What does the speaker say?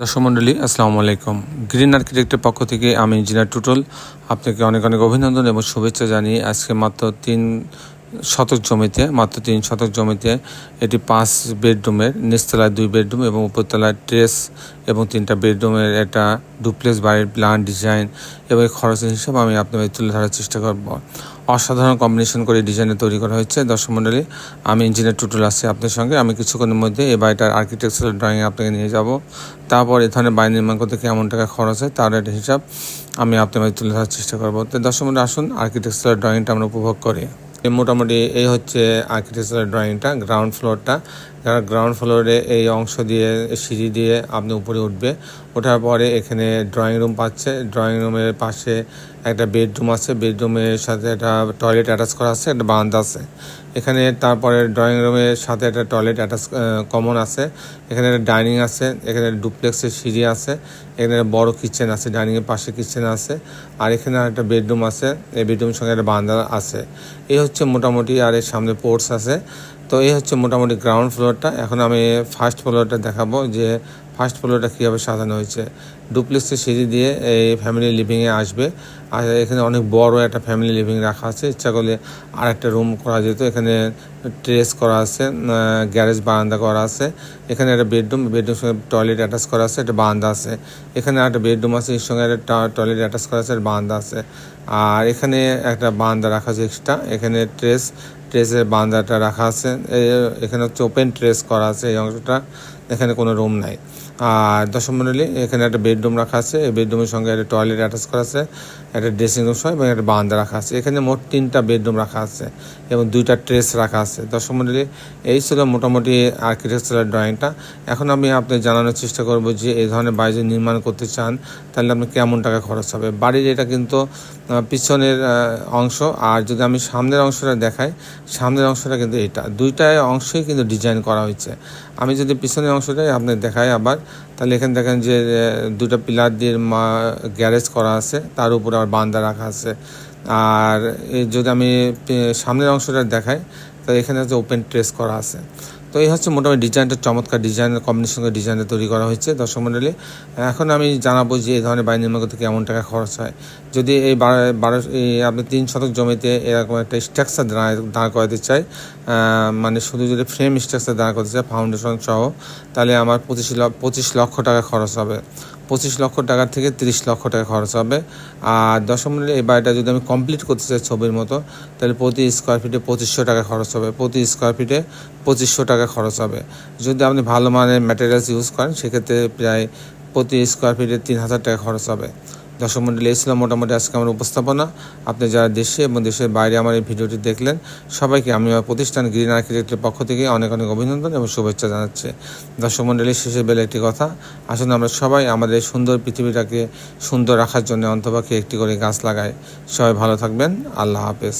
দর্শক মণ্ডলী, আসসালামু আলাইকুম। গ্রিন আর্কিটেক্টের পক্ষ থেকে আমি ইঞ্জিনিয়ার টুটল, আপনাকে অনেক অনেক অভিনন্দন এবং শুভেচ্ছা জানিয়ে আজকে মাত্র তিন শতক জমিতে, মাত্র তিন শতক জমিতে এটি পাঁচ বেডরুমের, নিচতলায় দুই বেডরুম এবং উপরতলায় ট্রেস এবং তিনটা বেডরুমের একটা ডুপ্লেক্স বাড়ির প্ল্যান, ডিজাইন এবং খরচের হিসাব আমি আপনাদের তুলে ধরার চেষ্টা করব। অসাধারণ কম্বিনেশন করে ডিজাইনে তৈরি করা হয়েছে। দর্শক মণ্ডলী, আমি ইঞ্জিনিয়ার টুটুল আছি আপনার সঙ্গে। আমি কিছুক্ষণের মধ্যে এই বাড়িটার আর্কিটেকচারাল ড্রয়িং আপনাকে নিয়ে যাব। তারপর এ ধরনের বাড়ি নির্মাণ করতে কেমন টাকা খরচ হয় তার একটা হিসাব আমি আপনাদের তুলে ধরার চেষ্টা করব। তো দর্শক মণ্ডলী, আসুন আর্কিটেকচারাল ড্রয়িংটা আমরা উপভোগ করি। মোটামুটি এই হচ্ছে আর্কিটেকচারের ড্রয়িংটা গ্রাউন্ড ফ্লোরটা যারা গ্রাউন্ড ফ্লোরে এই অংশ দিয়ে, সিঁড়ি দিয়ে আপনি উপরে উঠবে। ওঠার পরে এখানে ড্রয়িং রুম পাচ্ছে। ড্রয়িং রুমের পাশে একটা বেডরুম আছে। বেডরুমের সাথে একটা টয়লেট অ্যাটাচ করা আছে, একটা বারান্দা আছে। এখানে তারপরে ড্রয়িং রুমের সাথে একটা টয়লেট অ্যাটাচ কমন আছে। এখানে একটা ডাইনিং আছে। এখানে ডুপ্লেক্সের সিঁড়ি আছে। এখানে একটা বড় কিচেন আছে ডাইনিংয়ের পাশে কিচেন আছে। আর এখানে একটা বেডরুম আছে। এই বেডরুমের সঙ্গে একটা বারান্দা আছে। এই হচ্ছে মোটামুটি আর এর সামনে পোর্টস আছে। তো এই হচ্ছে মোটামুটি গ্রাউন্ড ফ্লোরটা এখন আমি ফার্স্ট ফ্লোরটা দেখাবো যে ফার্স্ট ফ্লোরটা কীভাবে সাজানো হয়েছে। ডুপ্লেক্সের সিঁড়ি দিয়ে এই ফ্যামিলি লিভিংয়ে আসবে। আর এখানে অনেক বড় একটা ফ্যামিলি লিভিং রাখা আছে। ইচ্ছা করলে আর একটা রুম করা যেত। এখানে ট্রেস করা আছে গ্যারেজ বারান্দা করা আছে। এখানে একটা বেডরুম বেডরুম সঙ্গে টয়লেট অ্যাটাচ করা আছে, একটা বারান্দা আছে। এখানে একটা বেডরুম আছে, এর সঙ্গে একটা টয়লেট অ্যাটাচ করা আছে, একটা বারান্দা আছে। আর এখানে একটা বারান্দা রাখা আছে এক্সট্রা এখানে ট্রেস ট্রেসের বারান্দাটা রাখা আছে। এখানে হচ্ছে ওপেন ট্রেস করা আছে এই অংশটা। এখানে কোনো রুম নাই। আর দশম মন্ডলী, এখানে একটা বেডরুম রাখা আছে। এই বেডরুমের সঙ্গে একটা টয়লেট অ্যাটাচ করা আছে, একটা ড্রেসিং রুম সহ এবং একটা বারান্দা রাখা আছে। এখানে মোট তিনটা বেডরুম রাখা আছে এবং দুইটা ট্রেস রাখা আছে। দশম মন্ডলী, এই ছিল মোটামুটি আর্কিটেকচারাল ড্রয়িংটা এখন আমি আপনাকে জানানোর চেষ্টা করব যে এই ধরনের বাড়ি যদি নির্মাণ করতে চান, তাহলে আপনি কেমন টাকা খরচ হবে? বাড়ির এটা কিন্তু পিছনের অংশ। আর যদি আমি সামনের অংশটা দেখাই, সামনের অংশটা কিন্তু এটা। দুইটাই অংশই কিন্তু ডিজাইন করা হয়েছে। আমি যদি পিছনের অংশটাই আপনাকে দেখাই আবার তাহলে এখানে দেখেন যে দুটো পিলার দিয়ে মা, গ্যারেজ করা আছে, তার উপরে আবার বান্দা রাখা আছে। আর যদি আমি সামনের অংশটা দেখাই, তাহলে এখানে হচ্ছে ওপেন ট্রেস করা আছে। তো এই হচ্ছে মোটামুটি ডিজাইনটা, চমৎকার ডিজাইনের কম্বিনেশন ডিজাইনটা তৈরি করা হয়েছে দর্শক মন্ডলী। এখন আমি জানাব যে এই ধরনের বাড়ি নির্মাণ করতে কেমন টাকা খরচ হয়। যদি এই বারো এই আপনি তিন শতক জমিতে এরকম একটা স্ট্রাকচার দাঁড় করাতে চাই মানে শুধু যদি ফ্রেম স্ট্রাকচার দাঁড় করতে চাই ফাউন্ডেশন সহ, তাহলে আমার পঁচিশ লক্ষ পঁচিশ লক্ষ টাকা খরচ হবে। পঁচিশ লক্ষ টাকার থেকে তিরিশ লক্ষ টাকা খরচ হবে। আর দশম এই বাড়িটা যদি আমি কমপ্লিট করতে চাই ছবির মতো, তাহলে প্রতি স্কোয়ার ফিটে পঁচিশশো টাকা খরচ হবে। প্রতি স্কোয়ার ফিটে পঁচিশশো টাকা খরচ হবে। যদি আপনি ভালো মানের ম্যাটেরিয়ালস ইউজ করেন, সেক্ষেত্রে প্রায় প্রতি স্কোয়ার ফিটে তিন হাজার টাকা খরচ হবে। দর্শক মন্ডলী, এই ছিল মোটামুটি আজকে আমার উপস্থাপনা। আপনি যারা দেশে এবং দেশের বাইরে আমার এই ভিডিওটি দেখলেন, সবাইকে আমি আমার প্রতিষ্ঠান গ্রিন আর্কিটেক্টের পক্ষ থেকে অনেক অনেক অভিনন্দন এবং শুভেচ্ছা জানাচ্ছি। দর্শক মন্ডলীর শেষে বেলা একটি কথা, আসুন আমরা সবাই আমাদের সুন্দর পৃথিবীটাকে সুন্দর রাখার জন্য অন্তপাখি একটি করে গাছ লাগাই। সবাই ভালো থাকবেন, আল্লাহ হাফেজ।